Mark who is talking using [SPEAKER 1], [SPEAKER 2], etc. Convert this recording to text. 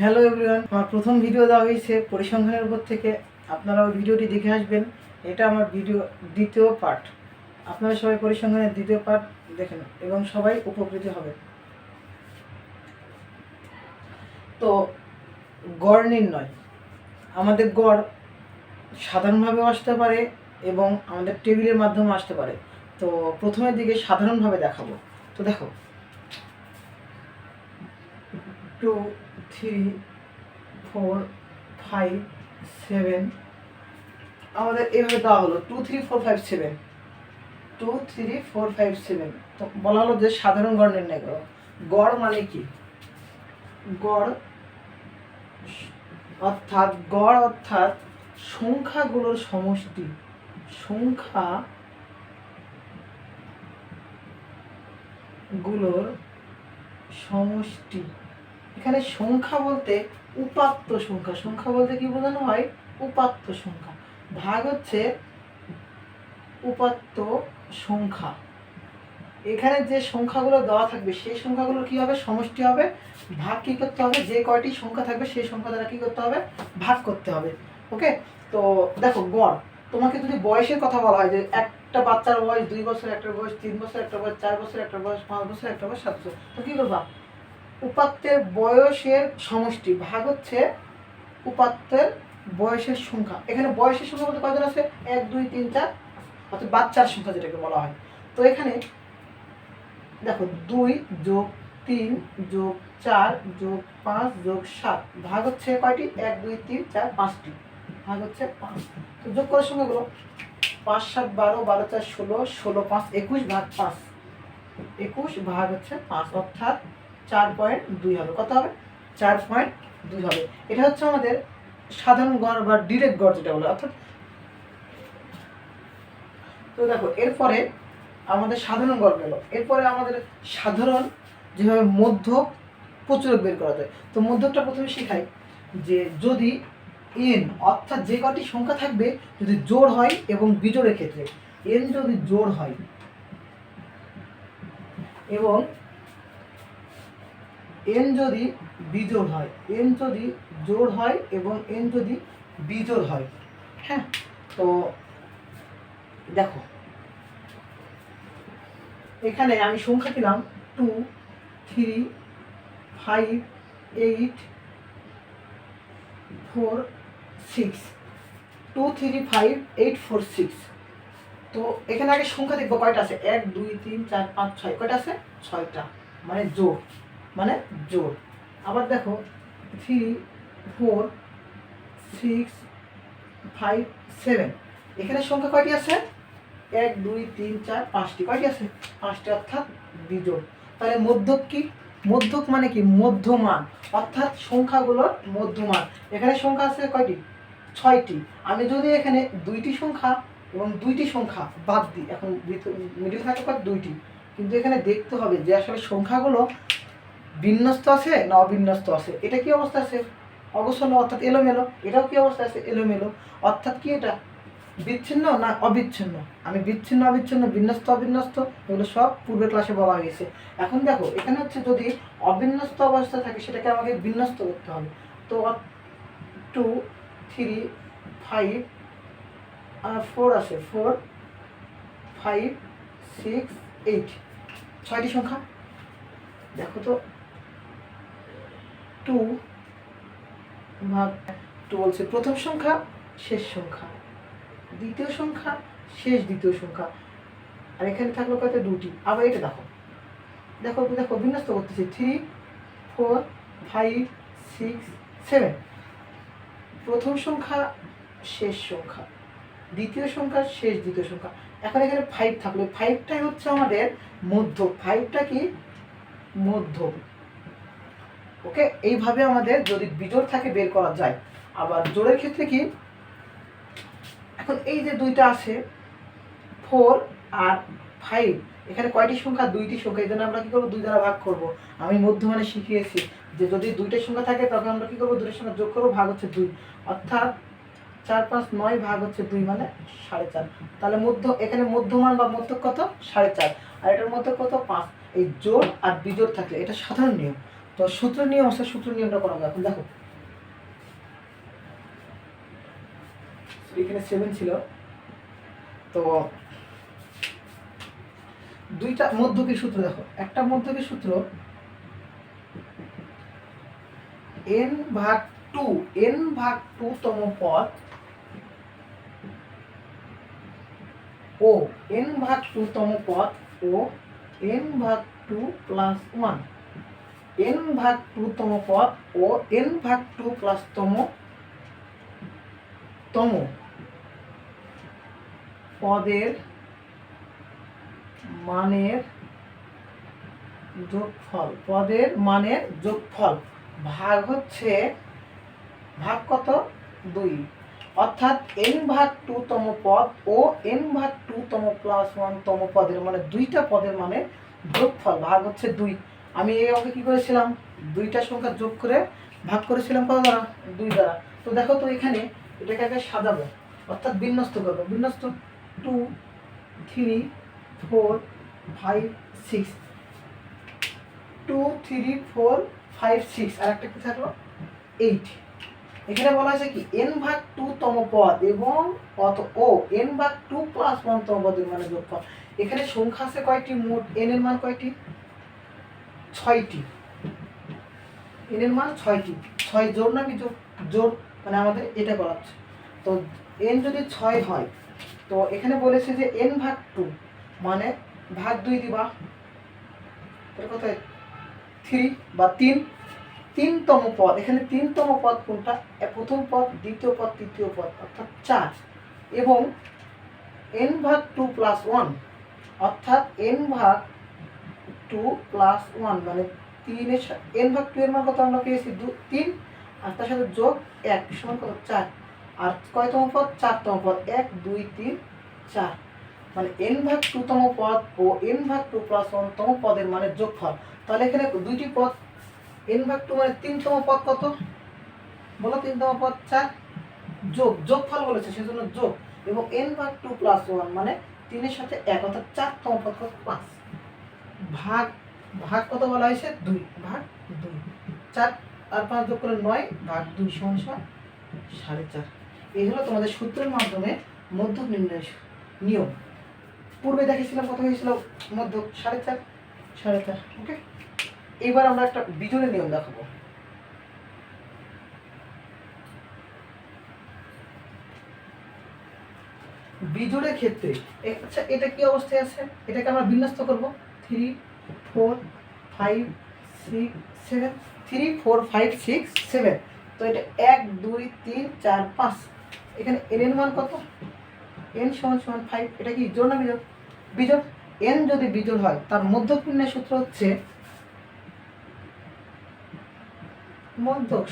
[SPEAKER 1] Hello everyone আমার প্রথম video দেওয়া হয়েছে পরিসংখ্যানের উপর থেকে। আপনারা ওই ভিডিওটি দেখে আসবেন। এটা আমার ভিডিও দ্বিতীয় পার্ট আপনারা সবাই পরিসংখ্যানের দ্বিতীয় পার্ট দেখেন এবং সবাই উপকৃত হবে। তো, গড় নির্ণয়। আমাদের গড় সাধারণভাবেও আসতে পারে এবং আমাদের টেবিলের মাধ্যমে আসতে পারে। তো, প্রথমের দিকে সাধারণভাবে দেখাবো। তো দেখো। Two three four five seven আমাদের এভাবে দেওয়া হলো। Two three four five seven two three four five seven তো বলা হলো যে সাধারণ গড় নির্ণয় করো। গড় মানে কি? গড় অর্থাৎ গড় অর্থাৎ সংখ্যাগুলোর সমষ্টি। সংখ্যা গুলোর সমষ্টি। এখানে সংখ্যা বলতে উপাত্ত সংখ্যা। সংখ্যা বলতে কি বোঝানো হয়? উপাত্ত সংখ্যা। ভাগ হচ্ছে উপাত্ত সংখ্যা। এখানে যে সংখ্যাগুলো দেওয়া থাকবে, সেই সংখ্যাগুলো কি হবে? সমষ্টি হবে। ভাগ কি করতে হবে? যে কয়টি সংখ্যা থাকবে, সেই সংখ্যা দ্বারা কি করতে হবে? ভাগ করতে হবে। ওকে? তো দেখো, গড়। তোমাকে যদি বয়সের কথা বলা হয় যে একটা বাচ্চার বয়স দুই বছর, একটা বয়স তিন বছর, একটা বয়স চার বছর, একটা বয়স পাঁচ বছর, একটা বয়স সাত বছর, তো কি করবা? উপাত্তের বয়সের সমষ্টি, ভাগ হচ্ছে উপাত্তের বয়সের সংখ্যা। এখানে বয়সের সংখ্যা বলতে কয়জন আছে? এক, দুই, তিন, চার, অর্থাৎ বাচ্চার সংখ্যা যেটাকে বলা হয়। তো এখানে দেখো, দুই যোগ তিন যোগ চার যোগ পাঁচ যোগ সাত, ভাগ হচ্ছে কয়টি? এক, দুই, তিন, চার, পাঁচটি। ভাগ হচ্ছে পাঁচ। তো যোগ করার সংখ্যাগুলো পাঁচ, সাত, বারো বারো, চার, ষোলো ষোলো, পাঁচ, একুশ ভাগ পাঁচ। একুশ ভাগ হচ্ছে পাঁচ, অর্থাৎ চার পয়েন্ট দুই হবে। কত হবে? চার পয়েন্ট দুই হবে। এটা হচ্ছে আমাদের সাধারণ গড় বা ডিরেক্ট গড় যেটা বলে। অর্থাৎ তো দেখো, এরপরে আমাদের সাধারণ গড় গেল। এরপরে আমাদের সাধারণ যেভাবে মধ্যক প্রচুরক বের করা যায়। তো মধ্যকটা প্রথমে শেখাই যে যদি এন অর্থাৎ যে কটি সংখ্যা থাকবে যদি জোড় হয় এবং বিজোড়ের ক্ষেত্রে এন যদি জোড় হয় এবং এন যদি বিজোড় হয় এন যদি জোড় হয় এবং এন যদি বিজোড় হয় হ্যাঁ? তো দেখো, এখানে আমি সংখ্যা দিলাম two three five eight four six two three five eight four six তো এখানে আগে সংখ্যা দেখব কয়টা আছে? এক, দুই, তিন, চার, পাঁচ, ছয়। কয়টা আছে? ছয়টা। মানে জোড়। মানে জোড় আবার দেখো three four six five seven এখানে সংখ্যা কয়টি আছে? এক, দুই, তিন, চার, পাঁচটি। কয়টি আছে? পাঁচটি, অর্থাৎ বিজোড় তাহলে মধ্যক কি? মধ্যক মানে কি? মধ্যমান। অর্থাৎ সংখ্যাগুলোর মধ্যমান। এখানে সংখ্যা আছে কয়টি? ছয়টি। আমি যদি এখানে দুইটি সংখ্যা এবং দুইটি সংখ্যা বাদ দিই, এখন মিডিল থাকে দুইটি। কিন্তু এখানে দেখতে হবে যে আসলে সংখ্যাগুলো বিন্যস্ত আছে, না অবিন্যস্ত আছে? এটা কি অবস্থা আছে? অগোছল, অর্থাৎ এলোমেলো। এটাও কি অবস্থা আছে? এলোমেলো। অর্থাৎ কি এটা? বিচ্ছিন্ন না অবিচ্ছিন্ন? আমি বিচ্ছিন্ন, অবিচ্ছিন্ন বিন্যস্ত অবিন্যস্ত এগুলো সব পূর্বের ক্লাসে বলা হয়েছে। এখন দেখো, এখানে হচ্ছে যদি অবিন্যস্ত অবস্থা থাকে, সেটাকে আমাকে বিন্যস্ত করতে হবে। তো টু থ্রি ফাইভ ফোর আছে। ফোর ফাইভ সিক্স এইট ছয়টি সংখ্যা। দেখো তো। টু ভাগ টু বলছে প্রথম সংখ্যা, শেষ সংখ্যা। দ্বিতীয় সংখ্যা, শেষ দ্বিতীয় সংখ্যা। আর এখানে থাকল কত? দুটি। আবার এটা দেখো। দেখো দেখো, বিন্যস্ত করতেছি। Three four five six seven প্রথম সংখ্যা, শেষ সংখ্যা। দ্বিতীয় সংখ্যা, শেষ দ্বিতীয় সংখ্যা। এখন এখানে ফাইভ থাকল। ফাইভটাই হচ্ছে আমাদের মধ্য ফাইভটা কি? মধ্য ওকে? এইভাবে আমাদের যদি বিজোড় থাকে বের করা যায়। আবার জোড়ের ক্ষেত্রে কি? এখন এই যে দুইটা আছে ফোর আর ফাইভ এখানে কয়টি সংখ্যা? দুইটি সংখ্যা। এই জন্য আমরা কি করব? দুই দ্বারা ভাগ করব। আমি মধ্যমানে শিখিয়েছি যে যদি দুইটা সংখ্যা থাকে, তখন আমরা কি করব? দুইটার সংখ্যা যোগ করব, ভাগ হচ্ছে দুই। অর্থাৎ চার, পাঁচ, নয় ভাগ হচ্ছে দুই মানে সাড়ে চার। তাহলে মধ্য, এখানে মধ্যমান বা মধ্য কত? সাড়ে চার। আর এটার মধ্যে কত? পাঁচ। এই জোর আর বিজোড় থাকলে, এটা সাধারণ নিয়ম। তো সূত্র নিয়ম আছে সূত্র নিয়মটা করাবো এখন দেখো। এখানে সেভেন ছিল। তো দুইটা মধ্যকের সূত্র দেখো। একটা মধ্যকের সূত্র এন ভাগ টু এন ভাগ টু তম পদ ও এন ভাগ টু তম পদ ও এন ভাগ টু প্লাস ওয়ান এন ভাগ টু তম পদ ও এন ভাগ টু প্লাস তম তম পদের মানের যোগফল, পদের মানের যোগফল ভাগ হচ্ছে ভাগ কত? দুই। অর্থাৎ এন ভাগ টু তম পদ ও এন ভাগ টু তম প্লাস ওয়ান তম পদের মানে দুইটা পদের মানে যোগফল ভাগ হচ্ছে দুই। আমি এই অঙ্কে কি করেছিলাম? দুইটা সংখ্যা যোগ করে ভাগ করেছিলাম কত দ্বারা? দুই দ্বারা। তো দেখো তো এখানে এটাকে আগে সাজাবো, অর্থাৎ বিন্যস্ত করব। বিন্যস্ত two three four five six two three four five six আর একটা কি থাকল? এইট এখানে বলা হয়েছে কি? এন ভাগ টু তম পদ এবং কত ও এন ভাগ টু প্লাস ওয়ান তম পদের মানে যোগফল। এখানে সংখ্যা আছে কয়টি? মোট এন এর মান কয়টি? ছয়টি। এন এর মান ছয়টি। ছয় জোর না বিজোর জোর মানে আমাদের এটা করাচ্ছে তো এন যদি ছয় হয়, তো এখানে বলেছে যে এন ভাগ টু মানে ভাগ দুই দিবা। কোথায়? থ্রি বা তিন। তিনতম পদ, এখানে তিনতম পদ কোনটা? প্রথম পদ, দ্বিতীয় পদ, তৃতীয় পদ, অর্থাৎ চার। এবং এন ভাগ টু প্লাস ওয়ান অর্থাৎ এন ভাগ টু প্লাস ওয়ান মানে তিনের এন ভাগ টু এর মান কত আমরা পেয়েছি? দু, তিন, আর তার সাথে যোগ এক, সমান কত? চার। আর কয়তম পদ? চারতম পদ। এক, দুই, তিন, চার। মানে এন ভাগ টুতম পদ ও এন ভাগ টু প্লাস ওয়ান তম পদের মানে যোগফল। তাহলে এখানে দুইটি পদ এন ভাগ টু মানে তিনতম পদ কত? বলো তিনতম পদ, চার। যোগ, যোগফল বলেছে, সেজন্য যোগ। এবং এন ভাগ টু প্লাস ওয়ান মানে তিনের সাথে এক, অর্থাৎ চারতম পদ কত? পাঁচ। ভাগ ভাগ কত বলা হয়েছে? দুই। ভাগ দুই। চার আর পাঁচ যোগ করে নয়, ভাগ দুই সমান সমান সাড়ে চার। এই হলো তোমাদের সূত্রের মাধ্যমে মধ্য নির্ণয় নিয়ম। পূর্বে দেখেছিলাম কত হয়েছিল? মধ্য সাড়ে চার সাড়ে চার ওকে এবার আমরা একটা বিজোড়ের নিয়ম দেখাবো। বিজোড়ের ক্ষেত্রে আচ্ছা এটা কি অবস্থায় আছে? এটাকে আমরা বিন্যস্ত করব। Three four five six seven three four five six seven তো এটা এক, দুই, তিন, চার, পাঁচ। এখানে এন এর মান কত? এন সমান সমান ফাইভ এটা কি জোড় না বিজোড়? বিজোড়। এন যদি বিজোড় হয়, তার মধ্যপূর্ণের সূত্র হচ্ছে মধ্যক